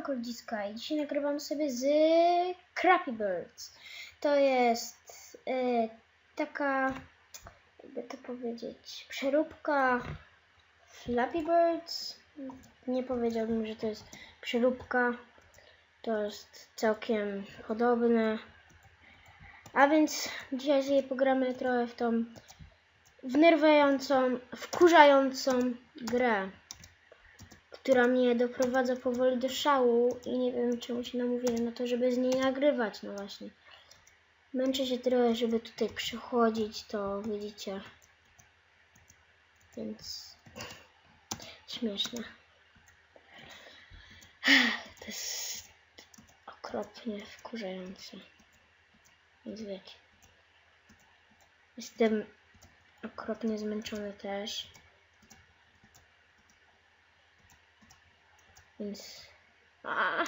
Siemanko i dzisiaj nagrywam sobie z Crappy Birds. To jest e, taka, jakby to powiedzieć, przeróbka Flappy Birds. Nie powiedziałbym, że to jest przeróbka. To jest całkiem podobne. A więc dzisiaj sobie pogramy trochę w tą wnerwiającą, wkurzającą grę która mnie doprowadza powoli do szału i nie wiem czemu się namówiłem na to, żeby z niej nagrywać, no właśnie. Męczę się trochę, żeby tutaj przychodzić, to widzicie. Więc śmieszne. To jest okropnie wkurzające. Więc wiecie. Jestem okropnie zmęczony też. Więc. A,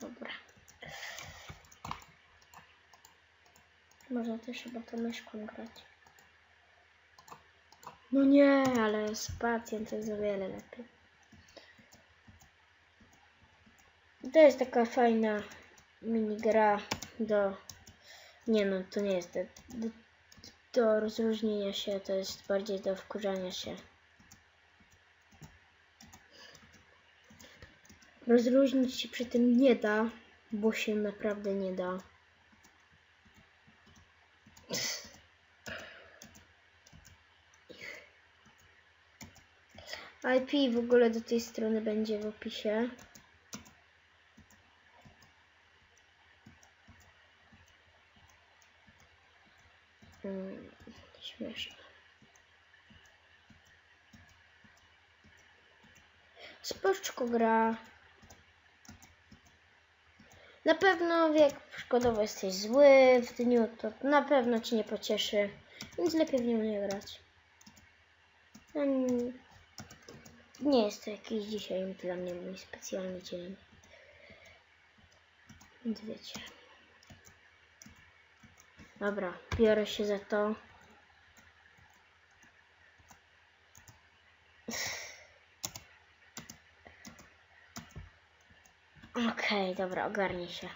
dobra. Można też chyba to myszką grać. No nie, ale z pacjent jest o wiele lepiej. To jest taka fajna minigra do. Nie no, to nie jest do, do rozróżnienia się, to jest bardziej do wkurzania się. Rozróżnić się przy tym nie da, bo się naprawdę nie da. IP w ogóle do tej strony będzie w opisie. Hmm, śmieszne. Spoczko gra. Na pewno jak przykładowo jesteś zły w dniu, to na pewno cię nie pocieszy, więc lepiej w nią nie grać. Mm, Nie jest to jakiś dzisiaj dla mnie mój specjalny dzień. Więc wiecie. Dobra, biorę się za to. Okej, dobra, ogarnij się.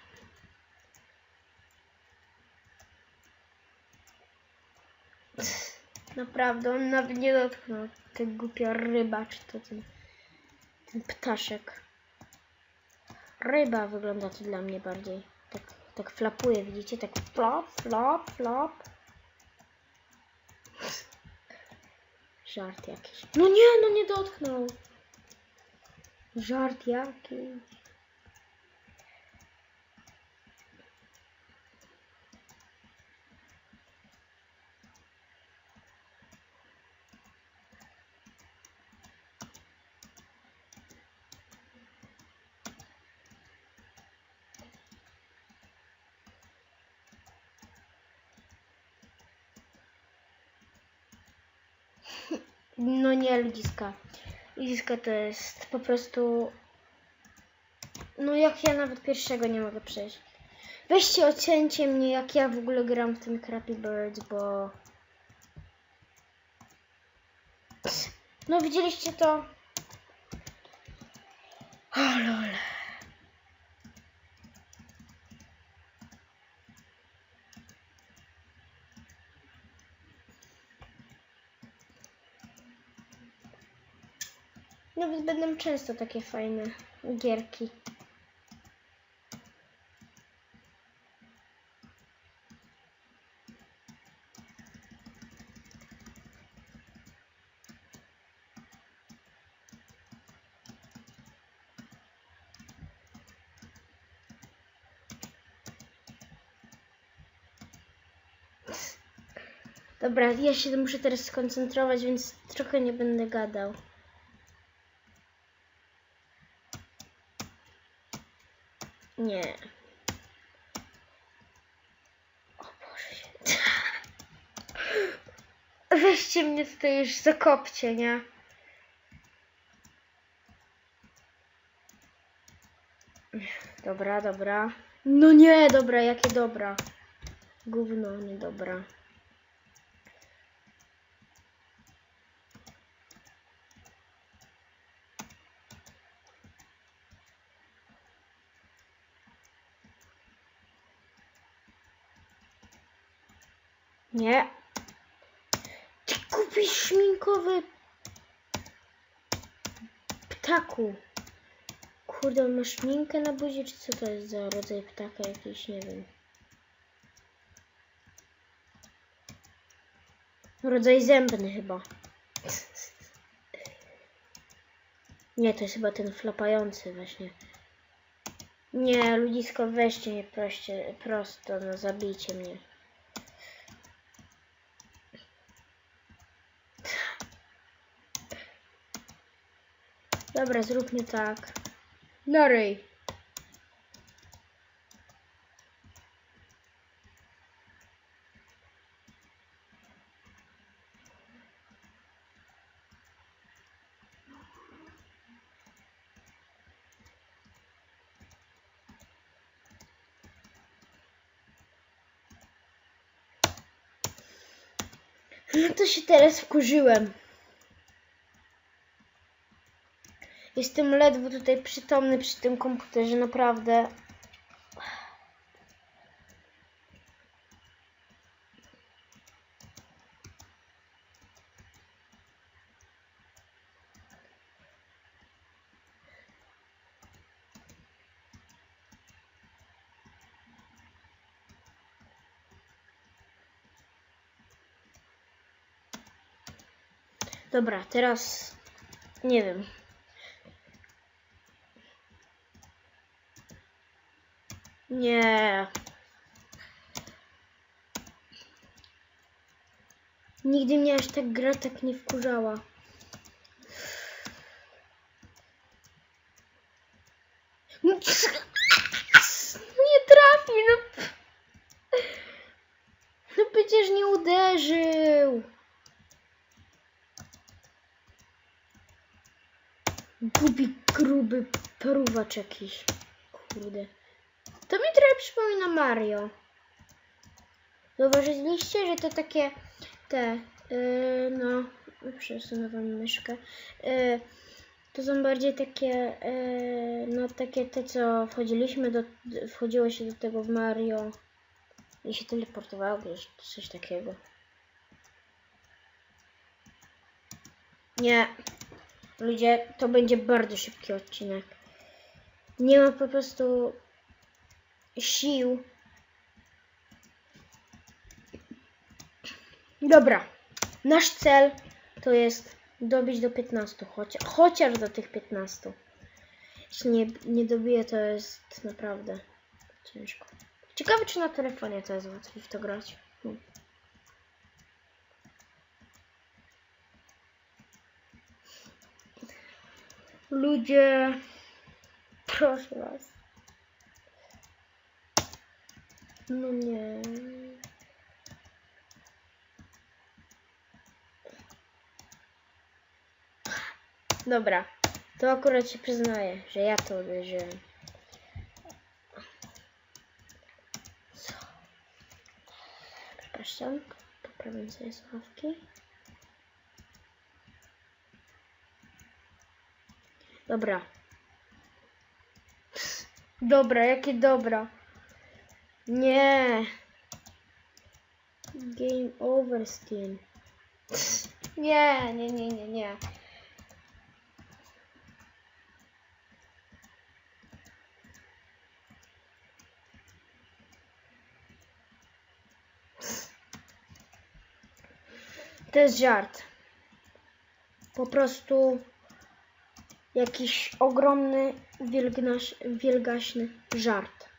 Naprawdę, on nawet nie dotknął. Ta głupia ryba, czy to ten, ten ptaszek. Ryba wygląda to dla mnie bardziej. Tak, tak flapuje, widzicie? Tak flop, flop, flop. Żart jakiś. No nie, no nie dotknął. Żart jakiś. No nie, ludziska. Ludziska to jest po prostu... No jak ja nawet pierwszego nie mogę przejść. Weźcie ocencie mnie, jak ja w ogóle gram w ten Crappy Birds, bo... No widzieliście to? O lol. No więc będą często takie fajne gierki. Dobra, ja się muszę teraz skoncentrować, więc trochę nie będę gadał. Nie. O Boże. Weźcie mnie tutaj już zakopcie, nie? Dobra, dobra. No nie, dobra, jakie dobra. Gówno, nie dobra. Nie. Ty kupisz szminkowy ptaku. Kurde, on ma szminkę na buzi, czy co to jest za rodzaj ptaka jakiś, nie wiem. Rodzaj zębny chyba. Nie, to jest chyba ten flapający właśnie. Nie, ludzisko, weźcie mnie proście, prosto, no zabijcie mnie. Dobra, zróbmy tak. No ryj. No to się teraz wkurzyłem. Jestem ledwo tutaj przytomny przy tym komputerze, naprawdę. Dobra, teraz nie wiem. Nie. Nigdy mnie aż tak gra tak nie wkurzała. No, Nie trafi, no. No przecież nie uderzył. Głupi, gruby paruwacz jakiś. Kurde. To mi trochę przypomina Mario. Zauważyliście, że to takie te, yy, no, przesunę wam myszkę. Yy, to są bardziej takie, yy, no takie te, co wchodziliśmy do, wchodziło się do tego w Mario i się teleportowało, wiesz, coś takiego. Nie. Ludzie, to będzie bardzo szybki odcinek. Nie ma po prostu sił. Dobra. Nasz cel to jest dobić do 15, chociaż, chociaż do tych 15. Jeśli nie, nie dobiję, to jest naprawdę ciężko. Ciekawe, czy na telefonie to jest łatwiej w to grać. Hmm. Ludzie, proszę was. No nie. Dobra, to akurat się przyznaję, że ja to uderzyłem. Co? Przepraszam, poprawiam sobie słuchawki. Dobra. Dobra, jakie dobra. Nie. Game over Steam. Nie, nie, nie, nie, nie. To jest żart. Po prostu jakiś ogromny, wielgaśny żart.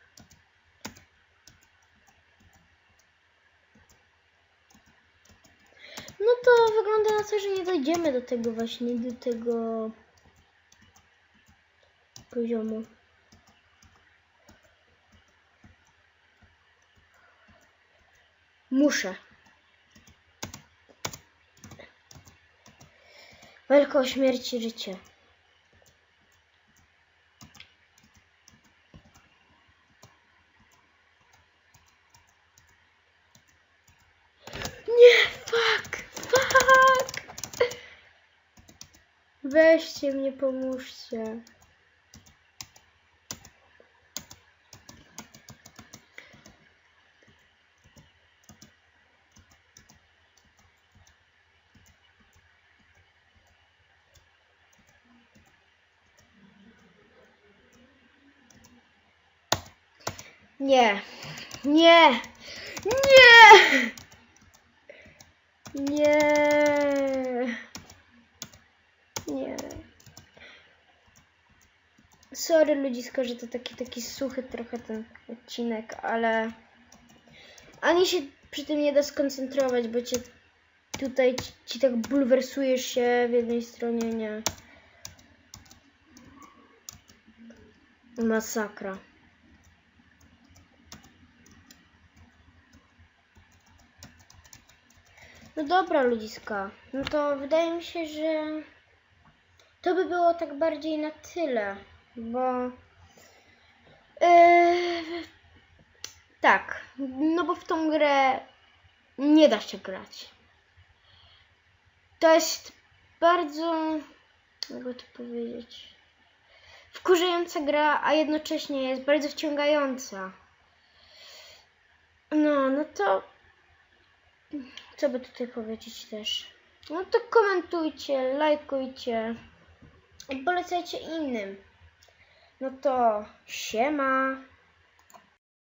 No to wygląda na to, że nie dojdziemy do tego właśnie, do tego poziomu. Muszę. Walka o życie. Weźcie mnie, pomóżcie. Nie. Nie. Nie. Nie. Sorry ludziska, że to taki taki suchy trochę ten odcinek, ale ani się przy tym nie da skoncentrować, bo cię tutaj ci, ci tak bulwersujesz się w jednej stronie, nie. Masakra. No dobra, ludziska. No to wydaje mi się, że to by było tak bardziej na tyle, bo. Yy, tak, no bo w tą grę nie da się grać. To jest bardzo. Mogę to powiedzieć. Wkurzająca gra, a jednocześnie jest bardzo wciągająca. No, no to co by tutaj powiedzieć też? No to komentujcie, lajkujcie polecajcie innym. No to siema.